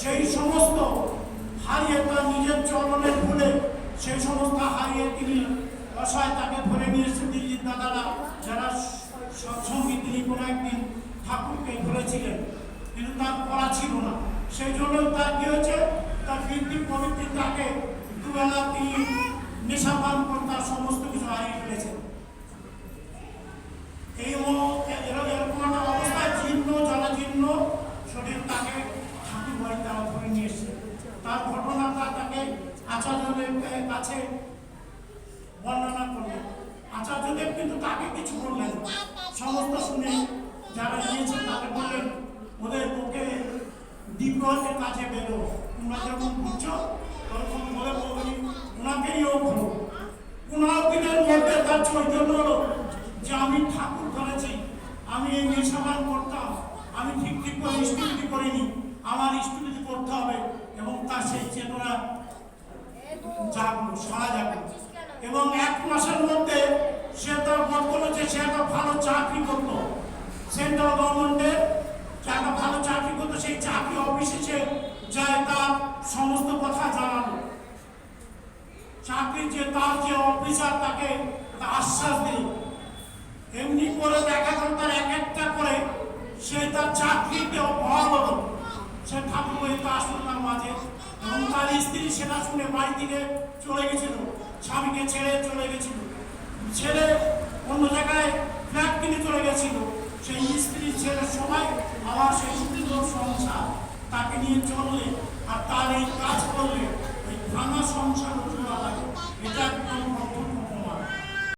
সেই সমস্ত হারিয়ে তার নিজের চরণের ভুলে সেই সমস্ত হারিয়ে তিনি অসহায় তাকে ধরে নিয়ে এসে দিল্লির দাদারা যারা সৎসঙ্গে তিনি কোনো একদিন ঠাকুরকে ধরেছিলেন, কিন্তু তার পড়া ছিল না। সেই জন্য তার কি হয়েছে? তার বৃদ্ধি প্রবৃত্তি তাকে দুবেলা তিনি নেশা পান করে তার সমস্ত কিছু হারিয়ে ফেলেছেন এই ও- এরকম এরকম একটা অবস্থায় জীর্ণ জরাজীর্ণ শরীর তাকে ঠাকুর বাড়ি তারা ধরে নিয়ে এসছে তার ঘটনাটা তাকে আচার্যদের কাছে বর্ণনা করলেন আচার্যদেব কিন্তু তাকে কিছু বললেন। সমস্ত শুনে যারা নিয়েছে তাকে বললেন, ওদের মুখে দিব্যকে কাছে বেরো। তোমরা যেমন বুঝছ ওরকম বলে বলি ওনাকেও বলো। পনেরো দিনের মধ্যে তার চৈতন্য হলো যে, আমি ঠাকুর ধরেছি। আমি এই নেশাবান করতাম আমি ঠিক ঠিক করে স্তুতি করিনি। আমার স্তুতি করতে হবে এবং তার সেই চেতনা জাগলো সারা জাগলো এবং এক মাসের মধ্যে সে তার মত করল যে সে একটা ভালো চাকরি করতো। সেন্ট্রাল গভর্নমেন্টের যে একটা ভালো চাকরি করতো, সেই চাকরি অফিসে সে যায়, তার সমস্ত কথা জানালো। চাকরি যে তার যে অফিসার তাকে একটা আশ্বাস দিল এমনি করে দেখা গেল তার এক একটা করে সে তার চাকরিতে অভাব হলো সে ঠাকুর মাঝে তার স্ত্রী সেটা শুনে বাড়ি থেকে চলে গেছিল, স্বামীকে ছেড়ে চলে গেছিল। ছেলে অন্য জায়গায় ফ্ল্যাট কিনে চলে গেছিল। সেই স্ত্রী ছেলে সবাই আবার সেই সুন্দর সংসার তাকে নিয়ে চললে আর তার এই কাজ করলে, ওই ভাঙা সংসার